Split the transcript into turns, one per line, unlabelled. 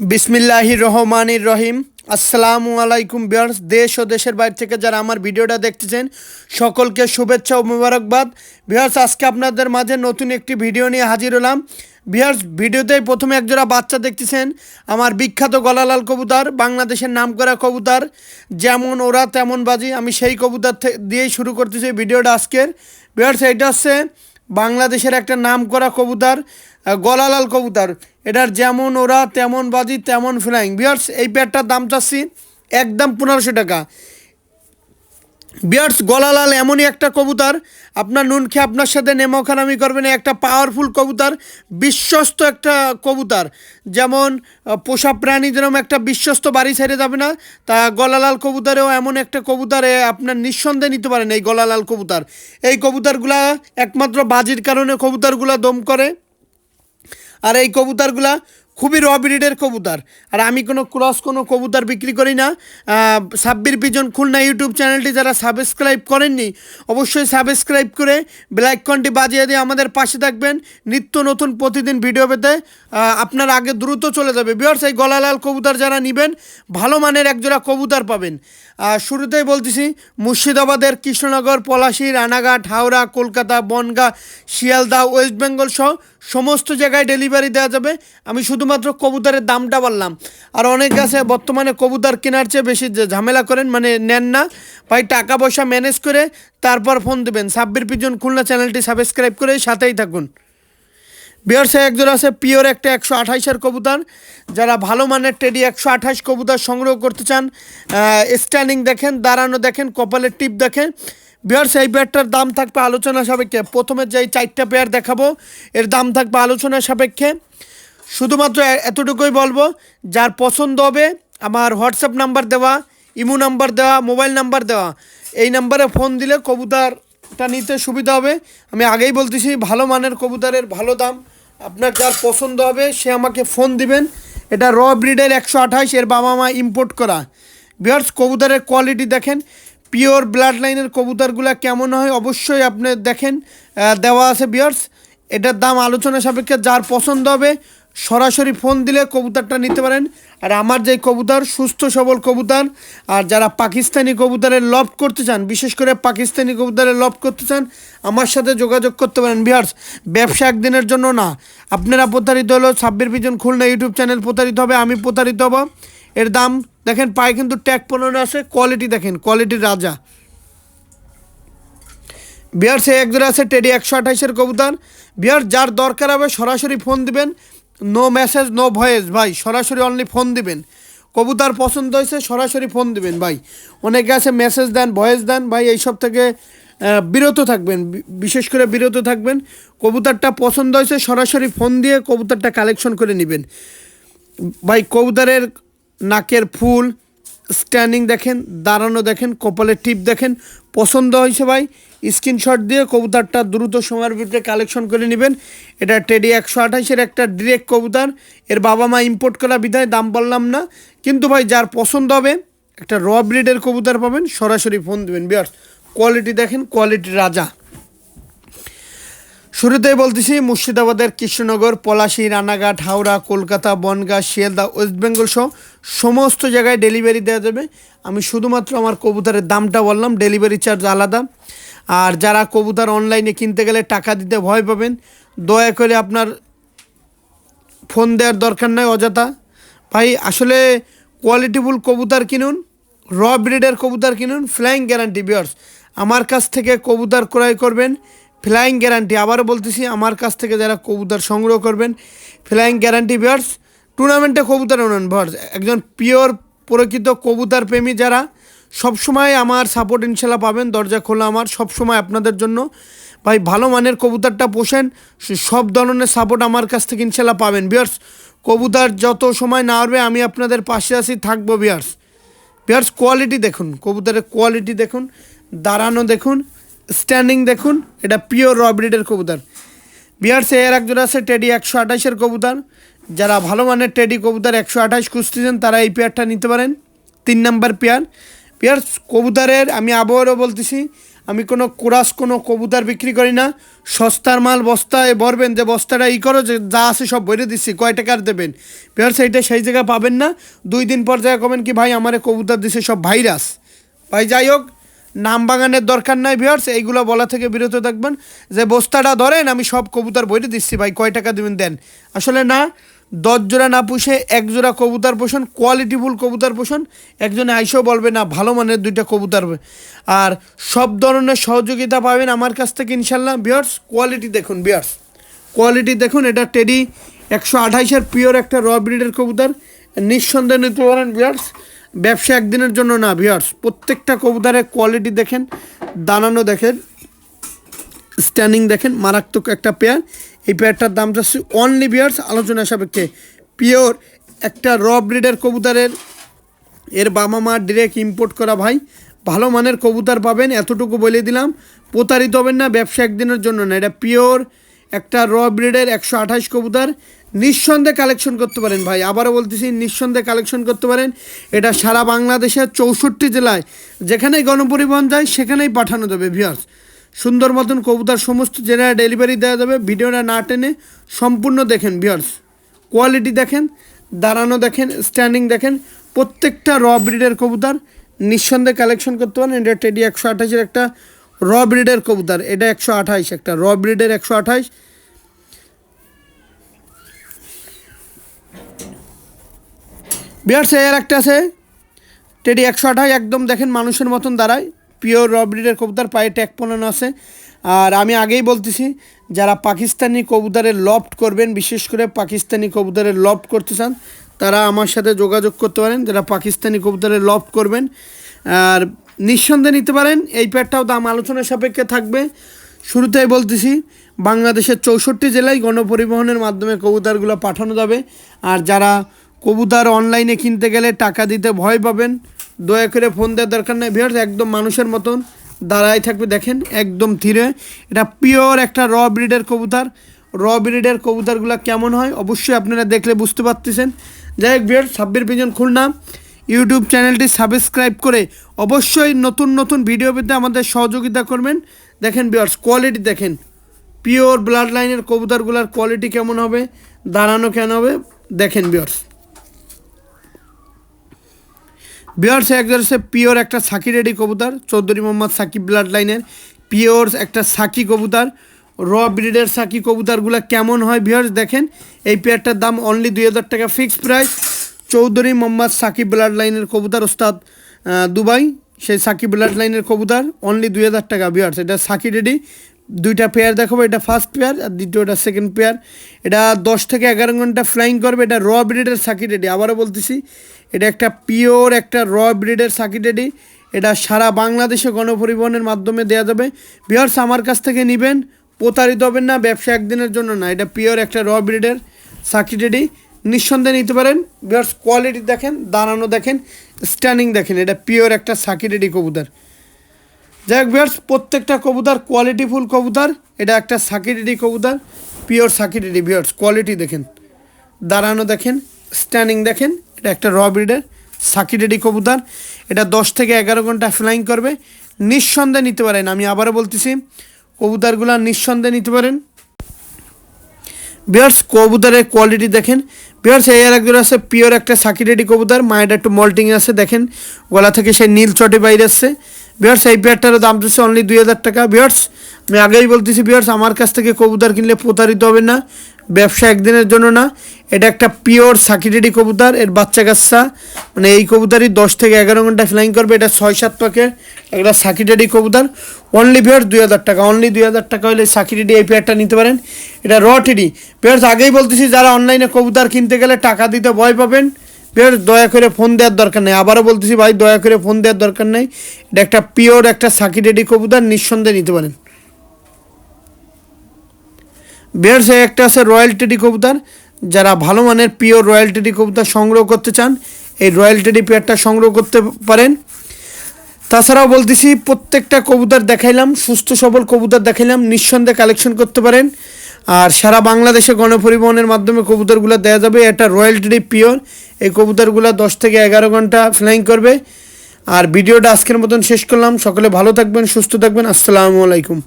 বিসমিল্লাহির রহমানির রহিম। আসসালামু আলাইকুম বিয়ার্স দেশ ও দেশের বাইরে থেকে যারা আমার ভিডিওটা দেখতেছেন, সকলকে শুভেচ্ছা ও মুবারকবাদ। বিয়ার্স আজকে আপনাদের মাঝে নতুন একটি ভিডিও নিয়ে হাজির হলাম। বিয়ার্স ভিডিওতেই প্রথমে একজোড়া বাচ্চা দেখতেছেন, আমার বিখ্যাত গলালাল কবুতর, বাংলাদেশের নামকরা কবুতর। যেমন ওরা, তেমন বাজি, আমি সেই কবুতর দিয়েই শুরু করতেছি ভিডিওটা আজকের। বিয়ার্স এইটা হচ্ছে বাংলাদেশের একটা নাম করা কবুতর গলালাল কবুতর। এটার যেমন ওরা, তেমন বাজি, তেমন ফ্লাইং বিয়ার্স এই প্যাডটার দাম চাচ্ছি একদম পনেরোশো টাকা। বিয়ার্স, গলালাল এমনই একটা কবুতর। আপনার নুন খেয়ে আপনার সাথে নেমোখানামি করবেন। একটা পাওয়ারফুল কবুতর, বিশ্বস্ত একটা কবুতর। যেমন পোষা প্রাণী যেরকম একটা বিশ্বস্ত বাড়ি ছেড়ে যাবে না, তা গলালাল কবুতরেও এমন একটা কবুতরে আপনার নিঃসন্দেহে নিতে পারেন এই গলালাল কবুতর। এই কবুতরগুলা একমাত্র বাজির কারণে কবুতরগুলা দম করে। আর এই কবুতরগুলা খুবই র ব্রিডের কবুতর। আর আমি কোনো ক্রস কোনো কবুতর বিক্রি করি না। সাব্বির পিজন খুলনা ইউটিউব চ্যানেলটি যারা সাবস্ক্রাইব করেননি, অবশ্যই সাবস্ক্রাইব করে ব্ল্যাক কন্টি বাজিয়ে দিয়ে আমাদের পাশে থাকবেন। নিত্য নতুন প্রতিদিন ভিডিও পেতে আপনার আগে দ্রুত চলে যাবে। বিয়ার্স এই গলালাল কবুতর যারা নেবেন, ভালো মানের একজোড়া কবুতর পাবেন। শুরুতেই বলতেছি, মুর্শিদাবাদের কৃষ্ণনগর, পলাশী, রানাঘাট, হাওড়া, কলকাতা, বনগাঁ, শিয়ালদা, ওয়েস্ট বেঙ্গল সহ সমস্ত জায়গায় ডেলিভারি দেওয়া যাবে। আমি শুধুমাত্র কবুতরের দামটা বললাম। আর অনেক আছে, বর্তমানে কবুতর কেনার চেয়ে বেশি ঝামেলা করেন মানে নেন না। ভাই, টাকা পয়সা ম্যানেজ করে তারপর ফোন দেবেন। সাব্বির পিজন খুলনা চ্যানেলটি সাবস্ক্রাইব করে সাথেই থাকুন। বিয়ার্সে একজন আছে পিওর একটা একশো আঠাইশের কবুতর। যারা ভালো মানের টেডি একশো আঠাশ কবুতর সংগ্রহ করতে চান স্ট্যান্ডিং দেখেন, দাঁড়ানো দেখেন, কপালের টিপ দেখেন। বিয়ার্স এই পেয়ারটার দাম থাকবে আলোচনা সাপেক্ষে। প্রথমে যেই চারটা পেয়ার দেখাবো, এর দাম থাকবে আলোচনা সাপেক্ষে। শুধুমাত্র এতটুকুই বলব, যার পছন্দ হবে আমার হোয়াটসঅ্যাপ নাম্বার দেওয়া, ইমো নাম্বার দেওয়া মোবাইল নাম্বার দেওয়া। এই নাম্বারে ফোন দিলে কবুতারটা নিতে সুবিধা হবে। আমি আগেই বলতেছি, ভালো মানের কবুতারের ভালো দাম। আপনার যার পছন্দ হবে, সে আমাকে ফোন দিবেন। এটা র ব্রিডের একশো আঠাশ, এর বাবা মা ইম্পোর্ট করা। বিয়ার্স কবুতারের কোয়ালিটি দেখেন। পিওর ব্লাড লাইনের কবুতরগুলো কেমন হয়, অবশ্যই আপনি দেখেন। দেওয়া আছে বিয়ার্স এটার দাম আলোচনা সাপেক্ষে যার পছন্দ হবে সরাসরি ফোন দিলে কবুতরটা নিতে পারেন। আর আমার যে কবুতর, সুস্থ, সবল কবুতর, আর যারা পাকিস্তানি কবুতরের লভ করতে চান, বিশেষ করে পাকিস্তানি কবুতরের লভ করতে চান, আমার সাথে যোগাযোগ করতে পারেন। বিহার্স ব্যবসা একদিনের জন্য না। আপনারা প্রতারিত হলো Sabbir pigeon Khulna YouTube channel প্রতারিত হবে, আমি প্রতারিত হব। এর দাম, দেখেন, পায়ে কিন্তু ট্যাগ পনেরো আছে কোয়ালিটি দেখেন কোয়ালিটির রাজা। বিহার সে একজোড়া আছে টেডি একশো আঠাইশের কবুতর। বিহার যার দরকার হবে সরাসরি ফোন দিবেন নো মেসেজ নো ভয়েস ভাই, সরাসরি অনলি ফোন দিবেন। কবুতার পছন্দ হয়েছে, সরাসরি ফোন দিবেন, ভাই। অনেকে আছে মেসেজ দেন ভয়েস দেন, ভাই, এইসব থেকে বিরত থাকবেন বিশেষ করে বিরত থাকবেন। কবুতারটা পছন্দ হয়েছে, সরাসরি ফোন দিয়ে কবুতারটা কালেকশন করে নেবেন। ভাই, কবুতারের নাকের ফুল স্ট্যান্ডিং দেখেন, দাঁড়ানো দেখেন কপালের টিপ দেখেন, পছন্দ হয়েছে ভাই, স্ক্রিনশট দিয়ে কবুতরটা দ্রুত সময়ের ভিতরে কালেকশন করে নেবেন। এটা টেডি একশো আঠাশের একটা ডিরেক্ট কবুতর, এর বাবা মা ইম্পোর্ট করা বিধায় দাম বললাম না, কিন্তু ভাই যার পছন্দ হবে, একটা র ব্রিডের কবুতর পাবেন, সরাসরি ফোন দেবেন বিয়ার্স কোয়ালিটি দেখেন কোয়ালিটি রাজা। শুরুতেই বলতেছি, মুর্শিদাবাদের কৃষ্ণনগর, পলাশী, রানাঘাট, হাওড়া, কলকাতা, বনগাঁ, শিয়ালদা, ওয়েস্ট বেঙ্গল সহ সমস্ত জায়গায় ডেলিভারি দেওয়া যাবে। আমি শুধুমাত্র আমার কবুতরের দামটা বললাম ডেলিভারি চার্জ আলাদা। আর যারা কবুতর অনলাইনে কিনতে গেলে টাকা দিতে ভয় পাবেন, দয়া করে আপনার ফোন দেওয়ার দরকার নাই, অযথা। ভাই, আসলে কোয়ালিটিফুল কবুতর কিনুন র ব্রিডের কবুতর কিনুন ফ্লাইং গ্যারান্টি বিয়ার্স আমার কাছ থেকে কবুতর ক্রয় করবেন ফ্লাইং গ্যারান্টি আবারও বলতেছি, আমার কাছ থেকে যারা কবুতর সংগ্রহ করবেন, ফ্লাইং গ্যারান্টি বিয়ার্স টুর্নামেন্টে কবুতর উনান ভার্স একজন পিওর প্রকৃত কবুতর প্রেমী যারা, সবসময় আমার সাপোর্ট ইনশাল্লাহ পাবেন, দরজা খোলা আমার, সবসময় আপনাদের জন্য। ভাই, ভালো মানের কবুতরটা পোষেন সব ধরনের সাপোর্ট আমার কাছ থেকে ইনশাল্লাহ পাবেন। বিয়ার্স কবুতর যত সময় না আসবে আমি আপনাদের পাশে আসি থাকব বিয়ার্স বিয়ার্স কোয়ালিটি দেখুন, কবুতরের কোয়ালিটি দেখুন, দাঁড়ানো দেখুন। স্ট্যান্ডিং দেখুন, এটা পিওর র ব্রিডের কবুতর। বিয়ার্স এর একজন আছে টেডি একশো আঠাশের কবুতর। যারা ভালো মানের টেডি কবুতর একশো আঠাশ খুঁজতেছেন তারা এই পেয়ারটা নিতে পারেন। তিন নাম্বার পেয়ার পেয়ার কবুতরের, আমি আবহাওয়ারও বলতেছি, আমি কোনো কোরাস কোনো কবুতর বিক্রি করি না। সস্তার মাল বস্তায় ভরবেন, যে বস্তাটা ই করো, যে যা আছে সব ভরে দিচ্ছি, কয় টাকার দেবেন? বিহার সেইটা সেই জায়গায় পাবেন না। দুই দিন পর জায়গায় কবেন কি, ভাই, আমারে কবুতর দিছে সব ভাইরাস। ভাই, যাই হোক নাম বাগানের দরকার নাই ভিওর্স এইগুলো বলা থেকে বিরত থাকবেন। যে বস্তাটা ধরেন, আমি সব কবুতর বইটা দিচ্ছি ভাই, কয় টাকা দেবেন দেন? আসলে না, দশ জোড়া না পুষে এক জোড়া কবুতর পোষণ কোয়ালিটিফুল কবুতর পোষণ, একজনে আইসেও বলবে, না, ভালো মানের দুইটা কবুতর আর সব ধরনের সহযোগিতা পাবেন আমার কাছ থেকে ইনশাল্লাহ বিয়ার্স কোয়ালিটি দেখুন বিয়ার্স কোয়ালিটি দেখুন, এটা টেডি একশো আঠাইশের পিওর একটা র ব্রিডের কবুতর। নিঃসন্দেহে নিতে পারেন বিয়ার্স ব্যবসা একদিনের জন্য না বিয়ার্স প্রত্যেকটা কবুতরের কোয়ালিটি দেখেন, দানানো দেখেন স্ট্যান্ডিং দেখেন, মারাত্মক একটা পেয়ার এই পেয়ারটার দাম যাচ্ছে অনলি বিয়ার্স আলোচনা সাপেক্ষে। পিওর একটা র ব্রিডের কবুতরের, এর বাবা মা ডিরেক্ট ইম্পোর্ট করা ভাই। ভালো মানের কবুতর পাবেন, এতটুকু বলে দিলাম। প্রতারিত হবেন না, ব্যবসা একদিনের জন্য না। এটা পিওর একটা র ব্রিডের একশো আঠাশ কবুতর। নিঃসন্দেহে কালেকশন করতে পারেন ভাই। আবারও বলতেছি, নিঃসন্দেহে কালেকশন করতে পারেন। এটা সারা বাংলাদেশের চৌষট্টি জেলায় যেখানেই গণপরিবহন যায়, সেখানেই পাঠানো যাবে ভিয়ার্স সুন্দর মতন কবুতর সমস্ত জেলায় ডেলিভারি দেওয়া যাবে। ভিডিওটা না টেনে সম্পূর্ণ দেখেন ভিয়ার্স কোয়ালিটি দেখেন, দাঁড়ানো দেখেন স্ট্যান্ডিং দেখেন, প্রত্যেকটা র ব্রিডের কবুতর নিঃসন্দেহে কালেকশন করতে পারেন। এটা টেডি একশো আঠাশের একটা র ব্রিডের কবুতর। এটা একশো আঠাইশ একটা র ব্রিডের একশো আঠাইশ বিয়ার এর একটা আছে। টেডি একশো আঠাশ, একদম দেখেন মানুষের মতন দাঁড়ায়। পিওর র ব্রিডের কবুতর, পায়ে ট্যাগ পনানো আছে। আর আমি আগেই বলতেছি, যারা পাকিস্তানি কবুতরের লফট করবেন, বিশেষ করে পাকিস্তানি কবুতরের লফট করতে চান, তারা আমার সাথে যোগাযোগ করতে পারেন। যারা পাকিস্তানি কবুতরের লফট করবেন, আর নিঃসন্দেহে নিতে পারেন। এই প্যাডটাও দাম আলোচনার সাপেক্ষে থাকবে। শুরুতেই বলতেছি, বাংলাদেশের চৌষট্টি জেলায় গণপরিবহনের মাধ্যমে কবুতরগুলো পাঠানো যাবে। আর যারা কবুতর অনলাইনে কিনতে গেলে টাকা দিতে ভয় পাবেন। দয়া করে ফোন দেওয়ার দরকার নেই ভিউয়ার্স একদম মানুষের মতন দাঁড়াই থাকবে। দেখেন, একদম ধীরে। এটা পিওর একটা র ব্রিডের কবুতর। র ব্রিডের কবুতরগুলো কেমন হয় অবশ্যই আপনারা দেখলে বুঝতে পারতেছেন। যাই হোক viewers Sabbir pigeon Khulna. YouTube চ্যানেলটি সাবস্ক্রাইব করে অবশ্যই নতুন নতুন ভিডিও পেতে আমাদের সহযোগিতা করবেন। দেখেন ভিউয়ার্স কোয়ালিটি দেখেন। পিওর ব্লাড লাইনের কবুতরগুলোর কোয়ালিটি কেমন হবে? দাঁড়ানো কেন হবে? দেখেন ভিউয়ার্স বিয়ার্স হচ্ছে পিওর একটা সাকি রেডি কবুতর, চৌধুরী মোহাম্মদ সাকিব ব্লাড লাইনের পিওর একটা সাকি কবুতর র ব্রিডের সাকি কবুতরগুলো কেমন হয় বিয়ার্স দেখেন। এই পেয়ারটার দাম অনলি দুই হাজার টাকা fixed price Chowdhury Mohammad Sakib blood লাইনের কবুতর ওস্তাদ দুবাই। সেই সাকিব ব্লাড লাইনের কবুতর অনলি দুই হাজার টাকা বিয়ার্স এটা সাকি রেডি। দুইটা পেয়ার দেখাবো। এটা ফার্স্ট পেয়ার আর দ্বিতীয়টা সেকেন্ড পেয়ার এটা দশ থেকে এগারো ঘণ্টা ফ্লাইং করবে। এটা র ব্রিডের সাকি রেডি। আবারও বলতেছি এটা একটা পিওর একটা র ব্রিডের সাকি রেডি এটা সারা বাংলাদেশে গণপরিবহনের মাধ্যমে দেওয়া যাবে। বিহার্স আমার কাছ থেকে নেবেন। প্রতারিত হবেন না, ব্যবসা একদিনের জন্য না। এটা পিওর একটা র ব্রিডের সাকি রেডি নিঃসন্দেহে নিতে পারেন। বিহার্স কোয়ালিটি দেখেন দাঁড়ানো দেখেন স্ট্যান্ডিং দেখেন। এটা পিওর একটা সাকি রেডি কবুতর। যাই হোক ভিউয়ার্স প্রত্যেকটা কবুতর কোয়ালিটিফুল কবুতর। এটা একটা সাকিরিডি কবুতর। পিওর সাকিরিডি ভিউয়ার্স কোয়ালিটি দেখেন। দাঁড়ানো দেখেন স্ট্যান্ডিং দেখেন। এটা একটা র ব্রিডের সাকিরিডি কবুতর। এটা দশ থেকে এগারো ঘণ্টা ফ্লাইং করবে। নিঃসন্দেহে নিতে পারেন, আমি আবারও বলতেছি, কবুতরগুলো নিঃসন্দেহে নিতে পারেন। বিয়ার্স কবুতরের কোয়ালিটি দেখেন। বিয়ার্স এই আর একজন আছে পিওর একটা সাকিরেডি কবুতর, মায়ের একটু মল্টিং আছে, দেখেন। গলা থেকে সেই নীল চটে বাইরে আসছে। বিয়ার্স এই পেয়ারটার দাম দিচ্ছে অনলি দুই হাজার টাকা। বিয়ার্স আমি আগেই বলতেছি বিয়ার্স আমার কাছ থেকে কবুতর কিনলে প্রতারিত হবে না। ব্যবসা একদিনের জন্য না, এটা একটা পিওর সাকিরেডি কবুতর, এর বাচ্চা কাচ্চা। মানে এই কবুতরই দশ থেকে এগারো ঘণ্টা ফ্লাইং করবে, এটা ছয় সাত পাকের একটা সাকিরেডি কবুতর। অনলি পেয়ার দুই হাজার টাকা অনলি দুই হাজার টাকা হলে সাকিরেডি এই পেয়ারটা নিতে পারেন। এটা র টেডি পেয়ার্স আগেই বলতেছি, যারা অনলাইনে কবুতর কিনতে গেলে টাকা দিতে ভয় পাবেন পেয়ার্স দয়া করে ফোন দেওয়ার দরকার নেই। আবারও বলতেছি ভাই, দয়া করে ফোন দেওয়ার দরকার নেই। এটা একটা পিওর একটা সাকিরেডি কবুতর, নিঃসন্দেহে নিতে পারেন। বেয়ার্স একটা আছে রয়্যাল টেডি কবুতর যারা ভালো মানের পিওর রয়্যাল টেডি কবুতর সংগ্রহ করতে চান, এই রয়্যাল টেডি পেয়ারটা সংগ্রহ করতে পারেন। তাছাড়াও বলতেছি, প্রত্যেকটা কবুতর দেখাইলাম, সুস্থ সবল কবুতর দেখাইলাম, নিঃসন্দেহে কালেকশন করতে পারেন। আর সারা বাংলাদেশে গণপরিবহনের মাধ্যমে কবুতরগুলো দেওয়া যাবে, এটা রয়্যাল টেডি পিওর এই কবুতরগুলো দশ থেকে এগারো ঘণ্টা ফ্লাইং করবে। আর ভিডিওটা আজকের মতন শেষ করলাম, সকলে ভালো থাকবেন, সুস্থ থাকবেন, আসসালামু আলাইকুম।